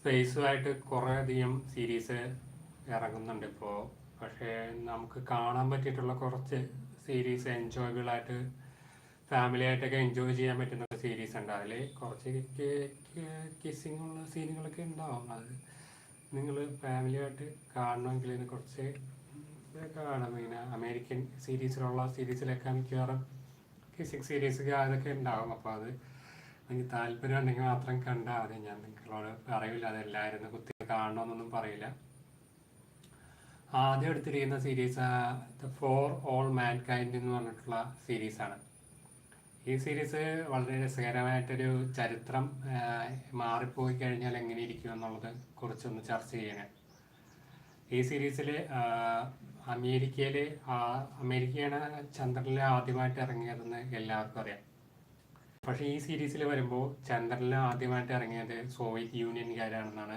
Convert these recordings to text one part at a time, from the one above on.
സ്പേസുമായിട്ട് കുറേയധികം സീരീസ് ഇറങ്ങുന്നുണ്ട് ഇപ്പോൾ പക്ഷേ നമുക്ക് കാണാൻ പറ്റിയിട്ടുള്ള കുറച്ച് സീരീസ് എൻജോയബിൾ ആയിട്ട് ഫാമിലി ആയിട്ടൊക്കെ എൻജോയ് ചെയ്യാൻ പറ്റുന്ന സീരീസ് ഉണ്ട്. അതിൽ കുറച്ച് കിസ്സിങ് ഉള്ള സീനുകളൊക്കെ ഉണ്ടാവും. അത് നിങ്ങൾ ഫാമിലിയായിട്ട് കാണണമെങ്കിൽ കുറച്ച് കാണാം ഇങ്ങനെ അമേരിക്കൻ സീരീസിലുള്ള സീരീസിലൊക്കെ മിക്കവാറും കിസ്സിങ് സീരീസ് അതൊക്കെ ഉണ്ടാവും. അപ്പോൾ അത് എനിക്ക് താല്പര്യം ഉണ്ടെങ്കിൽ മാത്രം കണ്ടാൽ മതി. ഞാൻ നിങ്ങളോട് പറയില്ല അതെല്ലാവരും കുത്തി കാണണമെന്നൊന്നും പറയില്ല. ആദ്യം എടുത്തിരിക്കുന്ന series the for all mankind എന്ന് പറഞ്ഞിട്ടുള്ള സീരീസാണ് ഈ സീരീസ് വളരെ രസകരമായിട്ടൊരു ചരിത്രം മാറിപ്പോയി കഴിഞ്ഞാൽ എങ്ങനെ ഇരിക്കും എന്നുള്ളത് കുറിച്ചൊന്ന് ചർച്ച ചെയ്യണേ. ഈ സീരീസിൽ അമേരിക്കയിൽ അമേരിക്കയാണ് ചന്ദ്രനിൽ ആദ്യമായിട്ട് ഇറങ്ങിയതെന്ന് എല്ലാവർക്കും അറിയാം. പക്ഷേ ഈ സീരീസിൽ വരുമ്പോൾ ചന്ദ്രനിൽ ആദ്യമായിട്ട് ഇറങ്ങിയത് സോവിയറ്റ് യൂണിയൻകാരാണെന്നാണ്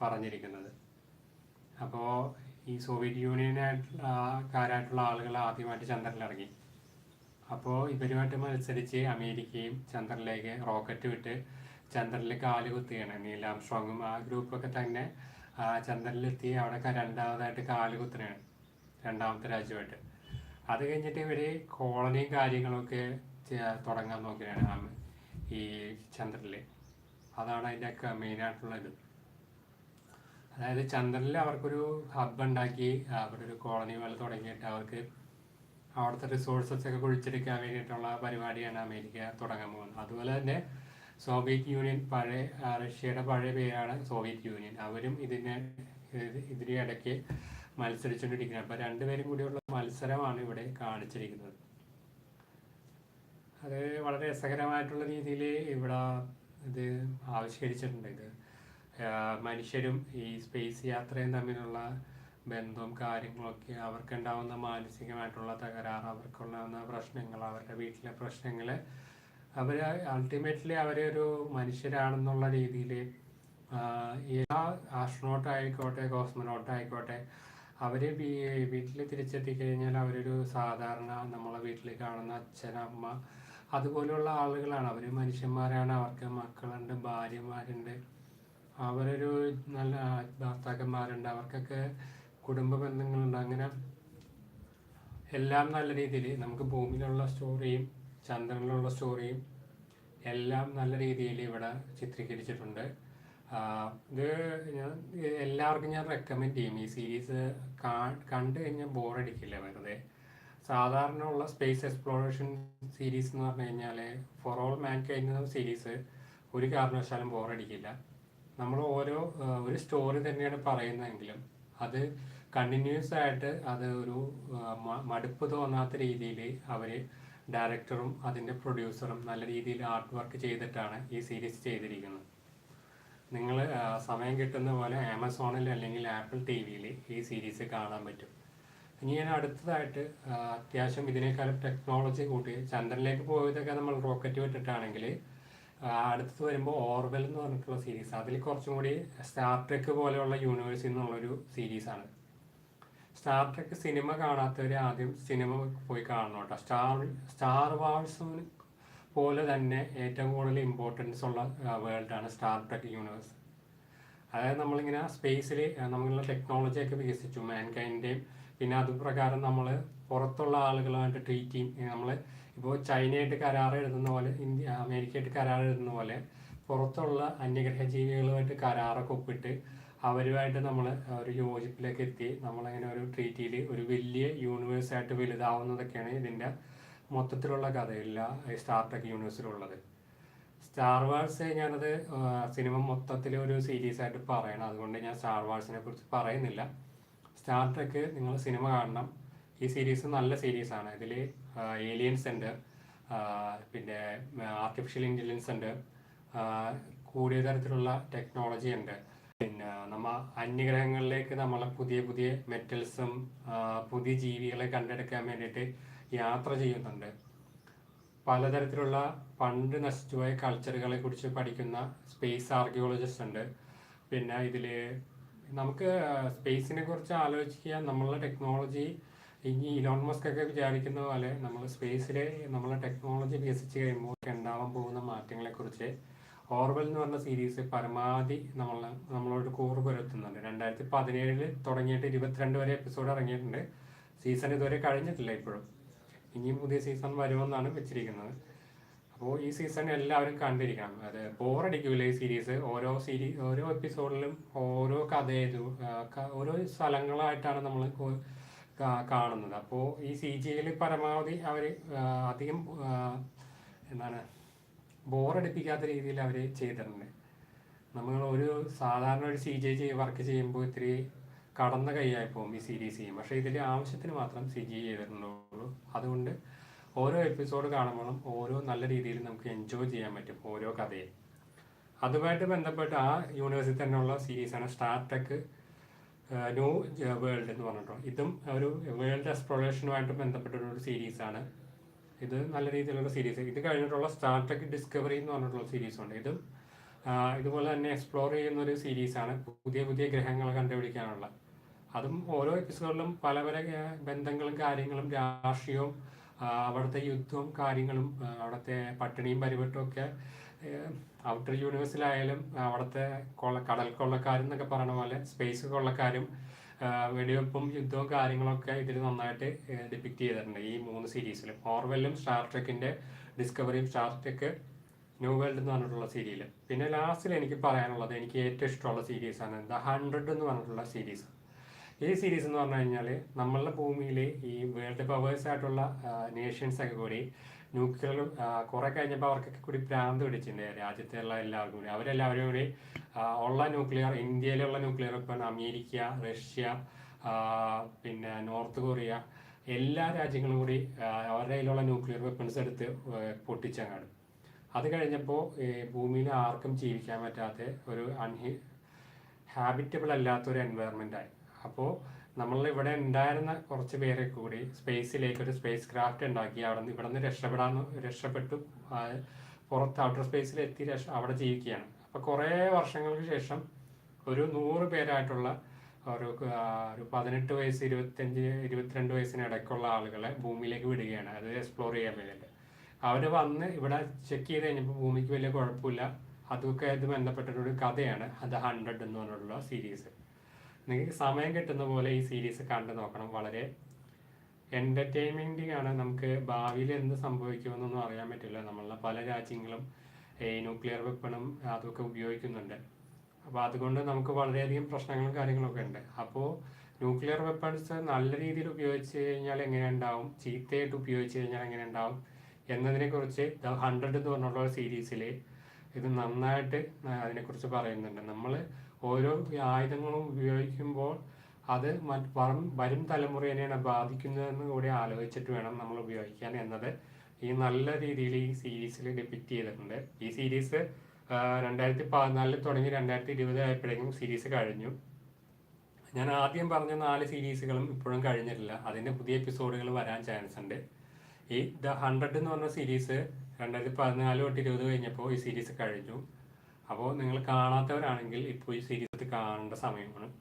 പറഞ്ഞിരിക്കുന്നത്. അപ്പോൾ ഈ സോവിയറ്റ് യൂണിയനായിട്ടുള്ള ആളുകൾ ആദ്യമായിട്ട് ചന്ദ്രനിൽ ഇറങ്ങി. അപ്പോൾ ഇവരുമായിട്ട് മത്സരിച്ച് അമേരിക്കയും ചന്ദ്രനിലേക്ക് റോക്കറ്റ് വിട്ട് ചന്ദ്രനിൽ കാൽ കുത്തുകയാണ്. നീലാം സ്ട്രോങ്ങും ആ ഗ്രൂപ്പൊക്കെ തന്നെ ചന്ദ്രനിലെത്തി അവിടെ രണ്ടാമതായിട്ട് കാൽ കുത്തുകയാണ്. രണ്ടാമത്തെ രാജ്യമായിട്ട്. അത് കഴിഞ്ഞിട്ട് ഇവർ കോളനിയും കാര്യങ്ങളൊക്കെ തുടങ്ങാൻ നോക്കിയാണ് ആ- ഈ ചന്ദ്രനിൽ അതാണ് അതിന്റെയൊക്കെ മെയിനായിട്ടുള്ള ഇത് അതായത് ചന്ദ്രനിൽ അവർക്കൊരു ഹബ്ബ് ഉണ്ടാക്കി അവിടെ ഒരു കോളനി പോലെ തുടങ്ങിയിട്ട് അവർക്ക് അവിടുത്തെ റിസോഴ്സസ് ഒക്കെ കുഴിച്ചെടുക്കാൻ വേണ്ടിയിട്ടുള്ള പരിപാടിയാണ് അമേരിക്ക തുടങ്ങാൻ പോകുന്നത്. അതുപോലെ തന്നെ സോവിയറ്റ് യൂണിയൻ പഴയ റഷ്യയുടെ പഴയ പേരാണ് സോവിയറ്റ് യൂണിയൻ അവരും ഇതിനെ ഇതിനിടയ്ക്ക് മത്സരിച്ചുകൊണ്ടിരിക്കുന്നത് അപ്പോൾ രണ്ടുപേരും കൂടിയുള്ള മത്സരമാണ് ഇവിടെ കാണിച്ചിരിക്കുന്നത്. അത് വളരെ രസകരമായിട്ടുള്ള രീതിയിൽ ഇവിടെ ഇത് ആവിഷ്കരിച്ചിട്ടുണ്ട് ഇത്. മനുഷ്യരും ഈ സ്പേസ് യാത്രയും തമ്മിലുള്ള ബന്ധവും കാര്യങ്ങളൊക്കെ അവർക്കുണ്ടാവുന്ന മാനസികമായിട്ടുള്ള തകരാറ് അവർക്കുണ്ടാകുന്ന പ്രശ്നങ്ങൾ അവരുടെ വീട്ടിലെ പ്രശ്നങ്ങൾ അവർ അൾട്ടിമേറ്റ്ലി അവരൊരു മനുഷ്യരാണെന്നുള്ള രീതിയിൽ എല്ലാ ആസ്ട്രോണോട്ട് ആയിക്കോട്ടെ കോസ്മനോട്ട് ആയിക്കോട്ടെ അവർ വീട്ടിൽ തിരിച്ചെത്തി കഴിഞ്ഞാൽ അവരൊരു സാധാരണ നമ്മളെ വീട്ടിൽ കാണുന്ന അച്ഛൻ അമ്മ അതുപോലെയുള്ള ആളുകളാണ്. അവർ മനുഷ്യന്മാരാണ് അവർക്ക് മക്കളുണ്ട് ഭാര്യമാരുണ്ട്. അവരൊരു നല്ല ഭർത്താക്കന്മാരുണ്ട്. അവർക്കൊക്കെ കുടുംബ ബന്ധങ്ങളുണ്ട്. അങ്ങനെ എല്ലാം നല്ല രീതിയിൽ നമുക്ക് ഭൂമിയിലുള്ള സ്റ്റോറിയും ചന്ദ്രനിലുള്ള സ്റ്റോറിയും എല്ലാം നല്ല രീതിയിൽ ഇവിടെ ചിത്രീകരിച്ചിട്ടുണ്ട്. ഇത് ഞാൻ എല്ലാവർക്കും ഞാൻ റെക്കമെൻഡ് ചെയ്യും. ഈ സീരീസ് കണ്ടു കഴിഞ്ഞാൽ ബോറടിക്കില്ല വെറുതെ. സാധാരണ ഉള്ള സ്പേസ് എക്സ്പ്ലോറേഷൻ സീരീസ് എന്ന് പറഞ്ഞു കഴിഞ്ഞാൽ ഫോർ ഓൾ മാൻ കഴിഞ്ഞ സീരീസ് ഒരു കാരണവശാലും ബോറടിക്കില്ല നമ്മൾ ഓരോ ഒരു സ്റ്റോറി തന്നെയാണ് പറയുന്നതെങ്കിലും അത് കണ്ടിന്യൂസ് ആയിട്ട് അത് ഒരു മടുപ്പ് തോന്നാത്ത രീതിയിൽ അവർ ഡയറക്ടറും അതിന്റെ പ്രൊഡ്യൂസറും നല്ല രീതിയിൽ ആർട്ട് വർക്ക് ചെയ്തിട്ടാണ് ഈ സീരീസ് ചെയ്തിരിക്കുന്നത്. നിങ്ങൾ സമയം കിട്ടുന്ന പോലെ ആമസോണിൽ അല്ലെങ്കിൽ ആപ്പിൾ ടി വിയിൽ ഈ സീരീസ് കാണാൻ പറ്റും. ഇനി ഞാൻ അടുത്തതായിട്ട് അത്യാവശ്യം ഇതിനേക്കാളും ടെക്നോളജി കൂട്ടി ചന്ദ്രനിലേക്ക് പോയതൊക്കെ നമ്മൾ റോക്കറ്റ് വിട്ടിട്ടാണെങ്കിൽ അടുത്തത് വരുമ്പോൾ ഓർവെൽ എന്ന് പറഞ്ഞിട്ടുള്ള സീരീസ് അതിൽ കുറച്ചും കൂടി സ്റ്റാർ ട്രെക്ക് പോലെയുള്ള യൂണിവേഴ്സിൽ നിന്നുള്ളൊരു സീരീസാണ് സ്റ്റാർ ട്രെക്ക് സിനിമ കാണാത്തവർ ആദ്യം സിനിമ പോയി കാണണം കേട്ടോ. സ്റ്റാർ സ്റ്റാർ വാർസ് പോലെ തന്നെ ഏറ്റവും കൂടുതൽ ഇമ്പോർട്ടൻസ് ഉള്ള വേൾഡാണ് സ്റ്റാർ ട്രെക്ക് യൂണിവേഴ്സ് അതായത് നമ്മളിങ്ങനെ സ്പേസിൽ നമ്മളുള്ള ടെക്നോളജിയൊക്കെ വികസിച്ചു. മാൻകൈൻഡേയും പിന്നെ അത് പ്രകാരം നമ്മൾ പുറത്തുള്ള ആളുകളുമായിട്ട് ട്രീറ്റ് ചെയ്യും. നമ്മൾ ഇപ്പോൾ ചൈനയായിട്ട് കരാർ എഴുതുന്ന പോലെ ഇന്ത്യ അമേരിക്കയായിട്ട് കരാർ എഴുതുന്ന പോലെ പുറത്തുള്ള അന്യഗ്രഹ ജീവികളുമായിട്ട് കരാറൊക്കെ ഒപ്പിട്ട് അവരുമായിട്ട് നമ്മൾ ഒരു യോജിപ്പിലേക്ക് എത്തി നമ്മളങ്ങനെ ഒരു ട്രീറ്റിയിൽ ഒരു വലിയ യൂണിവേഴ്സായിട്ട് വലുതാവുന്നതൊക്കെയാണ് ഇതിന്റെ മൊത്തത്തിലുള്ള കഥയില്ല സ്റ്റാർ ടെക് യൂണിവേഴ്സിലുള്ളത് സ്റ്റാർ വാർസ് ഞാനത് സിനിമ മൊത്തത്തിൽ ഒരു സീരീസ് ആയിട്ട് പറയണം. അതുകൊണ്ട് ഞാൻ സ്റ്റാർ വാർസിനെ കുറിച്ച് പറയുന്നില്ല. സ്റ്റാർ ട്രെക്ക് നിങ്ങൾ സിനിമ കാണണം. ഈ സീരീസ് നല്ല ആണ്. ഇതിൽ ഏലിയൻസ് ഉണ്ട്. പിന്നെ ആർട്ടിഫിഷ്യൽ ഇന്റലിജൻസ് ഉണ്ട്. കൂടിയ തരത്തിലുള്ള ടെക്നോളജി ഉണ്ട്. പിന്നെ നമ്മ അന്യഗ്രഹങ്ങളിലേക്ക് നമ്മളെ പുതിയ പുതിയ മെറ്റൽസും പുതിയ ജീവികളെ കണ്ടെടുക്കാൻ വേണ്ടിയിട്ട് യാത്ര ചെയ്യുന്നുണ്ട്. പലതരത്തിലുള്ള പണ്ട് നശിച്ചുപോയ കൾച്ചറുകളെ കുറിച്ച് പഠിക്കുന്ന സ്പേസ് ആർക്കിയോളജിസ്റ്റ് ഉണ്ട്. പിന്നെ ഇതിൽ നമുക്ക് സ്പേസിനെ കുറിച്ച് ആലോചിക്കുക. നമ്മളുടെ ടെക്നോളജി ഇനി ഇലോൺ മസ്ക് ഒക്കെ വിചാരിക്കുന്ന പോലെ നമ്മൾ സ്പേസിലെ നമ്മളെ ടെക്നോളജി വികസിച്ച് കഴിയുമ്പോൾ ഉണ്ടാവാൻ പോകുന്ന മാറ്റങ്ങളെക്കുറിച്ച് ഓർവൽ എന്ന് പറഞ്ഞ സീരീസ് പരമാവധി നമ്മൾ നമ്മളോട് കൂറ് പുലർത്തുന്നുണ്ട്. രണ്ടായിരത്തി പതിനേഴിൽ തുടങ്ങിയിട്ട് ഇരുപത്തിരണ്ട് വരെ എപ്പിസോഡ് ഇറങ്ങിയിട്ടുണ്ട്. സീസൺ ഇതുവരെ കഴിഞ്ഞിട്ടില്ല ഇപ്പോഴും. ഇനിയും പുതിയ സീസൺ വരുമെന്നാണ് വെച്ചിരിക്കുന്നത്. അപ്പോൾ ഈ സീസൺ എല്ലാവരും കണ്ടിരിക്കണം. അത് ബോറടിക്കില്ല ഈ സീരീസ് ഓരോ സീരീ ഓരോ എപ്പിസോഡിലും ഓരോ കഥ ഓരോ സ്ഥലങ്ങളായിട്ടാണ് നമ്മൾ കാണുന്നത്. അപ്പോൾ ഈ സി ജിയിൽ പരമാവധി അവർ അധികം എന്താണ് ബോറടിപ്പിക്കാത്ത രീതിയിൽ അവർ ചെയ്തിട്ടുണ്ട്. നമ്മൾ ഒരു സാധാരണ ഒരു സി ജി ചെയ് വർക്ക് ചെയ്യുമ്പോൾ ഇത്തിരി കടന്ന കൈയായി പോകും ഈ സീരീസ് ചെയ്യും പക്ഷേ ഇതിൽ ആവശ്യത്തിന് മാത്രം സി ജി ചെയ്തിട്ടുള്ളൂ. അതുകൊണ്ട് ഓരോ എപ്പിസോഡ് കാണുമ്പോഴും ഓരോ നല്ല രീതിയിൽ നമുക്ക് എൻജോയ് ചെയ്യാൻ പറ്റും ഓരോ കഥയും. അതുമായിട്ട് ബന്ധപ്പെട്ട് ആ യൂണിവേഴ്സിറ്റി തന്നെയുള്ള സീരീസാണ് സ്റ്റാർ ടെക് ന്യൂ വേൾഡ് എന്ന് പറഞ്ഞിട്ടോ. ഇതും ഒരു വേൾഡ് എക്സ്പ്ലോറേഷനുമായിട്ട് ബന്ധപ്പെട്ട ഒരു സീരീസാണ് ഇത് നല്ല രീതിയിലുള്ള സീരീസ് ഇത് കഴിഞ്ഞിട്ടുള്ള സ്റ്റാർ ടെക് ഡിസ്കവറി എന്ന് പറഞ്ഞിട്ടുള്ള സീരീസ് ഉണ്ട്. ഇതും ഇതുപോലെ തന്നെ എക്സ്പ്ലോർ ചെയ്യുന്ന ഒരു സീരീസാണ് പുതിയ പുതിയ ഗ്രഹങ്ങൾ കണ്ടുപിടിക്കാനുള്ള. അതും ഓരോ എപ്പിസോഡിലും പല പല ബന്ധങ്ങളും കാര്യങ്ങളും രാഷ്ട്രീയവും അവിടുത്തെ യുദ്ധവും കാര്യങ്ങളും അവിടുത്തെ പട്ടിണിയും പരിവട്ടവും ഒക്കെ ഔട്ടർ യൂണിവേഴ്സിലായാലും അവിടുത്തെ കൊള്ള കടൽ കൊള്ളക്കാരും എന്നൊക്കെ പറയണ പോലെ സ്പേസ് കൊള്ളക്കാരും വെടിവെപ്പും യുദ്ധവും കാര്യങ്ങളൊക്കെ ഇതിൽ നന്നായിട്ട് ഡിപ്പിക്റ്റ് ചെയ്തിട്ടുണ്ട് ഈ മൂന്ന് സീരീസിലും ഓർവെല്ലും സ്റ്റാർ ട്രെക്കിന്റെ ഡിസ്കവറിയും സ്റ്റാർ ട്രെക്ക് ന്യൂ വേൾഡ് എന്ന് പറഞ്ഞിട്ടുള്ള സീരിയൽ പിന്നെ ലാസ്റ്റിൽ എനിക്ക് പറയാനുള്ളത് എനിക്ക് ഏറ്റവും ഇഷ്ടമുള്ള സീരീസാണ് ദ ഹൺഡ്രഡ് എന്ന് പറഞ്ഞിട്ടുള്ള സീരീസ് ഈ സീരീസ് എന്ന് പറഞ്ഞു കഴിഞ്ഞാൽ നമ്മളുടെ ഭൂമിയിൽ ഈ വേൾഡ് പവേഴ്സ് ആയിട്ടുള്ള നേഷൻസ് ഒക്കെ കൂടി ന്യൂക്ലിയർ കുറെ കഴിഞ്ഞപ്പോൾ അവർക്കൊക്കെ കൂടി ഭ്രാന്ത് പിടിച്ചിട്ടുണ്ട് രാജ്യത്തുള്ള എല്ലാവർക്കും കൂടി. അവരെല്ലാവരും കൂടി ഉള്ള ന്യൂക്ലിയർ ഇന്ത്യയിലുള്ള ന്യൂക്ലിയർ ഇപ്പം അമേരിക്ക റഷ്യ പിന്നെ നോർത്ത് കൊറിയ എല്ലാ രാജ്യങ്ങളും കൂടി അവരുടെ കയ്യിലുള്ള ന്യൂക്ലിയർ വെപ്പൺസ് എടുത്ത് പൊട്ടിച്ചങ്ങാണ് അത് കഴിഞ്ഞപ്പോൾ ഭൂമിയിൽ ആർക്കും ജീവിക്കാൻ പറ്റാത്ത ഒരു അൺഹി ഹാബിറ്റബിൾ അല്ലാത്തൊരു എൻവയറമെന്റ് ആയി. അപ്പോൾ നമ്മൾ ഇവിടെ ഉണ്ടായിരുന്ന കുറച്ച് പേരെ കൂടി സ്പേസിലേക്ക് ഒരു സ്പേസ് ക്രാഫ്റ്റ് ഉണ്ടാക്കി അവിടെ നിന്ന് ഇവിടെ നിന്ന് രക്ഷപ്പെടാൻ രക്ഷപ്പെട്ടു. പുറത്ത് ഔട്ടർ സ്പേസിൽ എത്തി അവിടെ ജീവിക്കുകയാണ്. അപ്പോൾ കുറേ വർഷങ്ങൾക്ക് ശേഷം ഒരു നൂറ് പേരായിട്ടുള്ള ഒരു ഒരു പതിനെട്ട് വയസ്സ് ഇരുപത്തഞ്ച് ഇരുപത്തിരണ്ട് വയസ്സിന് ഇടയ്ക്കുള്ള ആളുകളെ ഭൂമിയിലേക്ക് വിടുകയാണ്. അത് എക്സ്പ്ലോർ ചെയ്യാൻ വേണ്ടിയിട്ട്. അവർ വന്ന് ഇവിടെ ചെക്ക് ചെയ്ത് കഴിഞ്ഞപ്പോൾ ഭൂമിക്ക് വലിയ കുഴപ്പമില്ല. അതൊക്കെ ഇത് ബന്ധപ്പെട്ടിട്ടൊരു കഥയാണ്. അത് ഹൺഡ്രഡ് എന്ന് പറഞ്ഞിട്ടുള്ള സീരീസ് നിങ്ങൾക്ക് സമയം കിട്ടുന്ന പോലെ ഈ സീരീസ് കണ്ടു നോക്കണം. വളരെ എന്റർടൈൻമെന്റിംഗ് ആണ്. നമുക്ക് ഭാവിയിൽ എന്ത് സംഭവിക്കുമെന്നൊന്നും അറിയാൻ പറ്റില്ല. നമ്മളുടെ പല രാജ്യങ്ങളും ഈ ന്യൂക്ലിയർ വെപ്പണും അതൊക്കെ ഉപയോഗിക്കുന്നുണ്ട്. അപ്പോൾ അതുകൊണ്ട് നമുക്ക് വളരെയധികം പ്രശ്നങ്ങളും കാര്യങ്ങളൊക്കെ ഉണ്ട്. അപ്പോൾ ന്യൂക്ലിയർ വെപ്പൺസ് നല്ല രീതിയിൽ ഉപയോഗിച്ച് കഴിഞ്ഞാൽ എങ്ങനെ ഉണ്ടാവും? ചീത്തയായിട്ട് ഉപയോഗിച്ച് കഴിഞ്ഞാൽ എങ്ങനെ ഉണ്ടാവും? എന്നതിനെക്കുറിച്ച് ദ ഹൺഡ്രഡ് എന്ന് പറഞ്ഞുള്ള സീരീസിൽ ഇത് നന്നായിട്ട് അതിനെക്കുറിച്ച് പറയുന്നുണ്ട്. നമ്മൾ ഓരോ ആയുധങ്ങളും ഉപയോഗിക്കുമ്പോൾ അത് വരും വരും തലമുറേനെയാണ് ബാധിക്കുന്നതെന്ന് കൂടി ആലോചിച്ചിട്ട് വേണം നമ്മൾ ഉപയോഗിക്കാൻ എന്നത്. ഈ നല്ല രീതിയിൽ ഈ സീരീസിൽ ഡിപ്പിക്റ്റ് ചെയ്തിട്ടുണ്ട്. ഈ സീരീസ് രണ്ടായിരത്തി പതിനാലിൽ തുടങ്ങി രണ്ടായിരത്തി ഇരുപത് ആയപ്പോഴേക്കും സീരീസ് കഴിഞ്ഞു. ഞാൻ ആദ്യം പറഞ്ഞ നാല് സീരീസുകളും ഇപ്പോഴും കഴിഞ്ഞിട്ടില്ല. അതിന്റെ പുതിയ എപ്പിസോഡുകൾ വരാൻ ചാൻസ് ഉണ്ട്. ഈ ദ ഹൺഡ്രഡ് എന്ന് പറഞ്ഞ സീരീസ് രണ്ടായിരത്തി പതിനാല് തൊട്ട് ഇരുപത് കഴിഞ്ഞപ്പോൾ ഈ സീരീസ് കഴിഞ്ഞു. അപ്പോൾ നിങ്ങൾ കാണാത്തവരാണെങ്കിൽ ഇപ്പോൾ ഈ സീരീസ് കാണേണ്ട സമയമാണ്.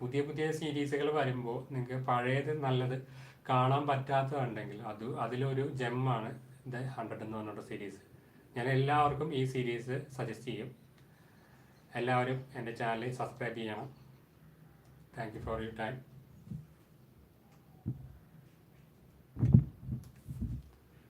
പുതിയ പുതിയ സീരീസുകൾ വരുമ്പോൾ നിങ്ങൾക്ക് പഴയത് നല്ലത് കാണാൻ പറ്റാത്തതുണ്ടെങ്കിൽ അത് അതിലൊരു ജെമ്മാണ് ദ ഹൺഡ്രഡ് എന്ന് പറഞ്ഞിട്ട് സീരീസ്. ഞാൻ എല്ലാവർക്കും ഈ സീരീസ് സജസ്റ്റ് ചെയ്യും. എല്ലാവരും എന്റെ ചാനൽ സബ്സ്ക്രൈബ് ചെയ്യണം. Thank you for you time.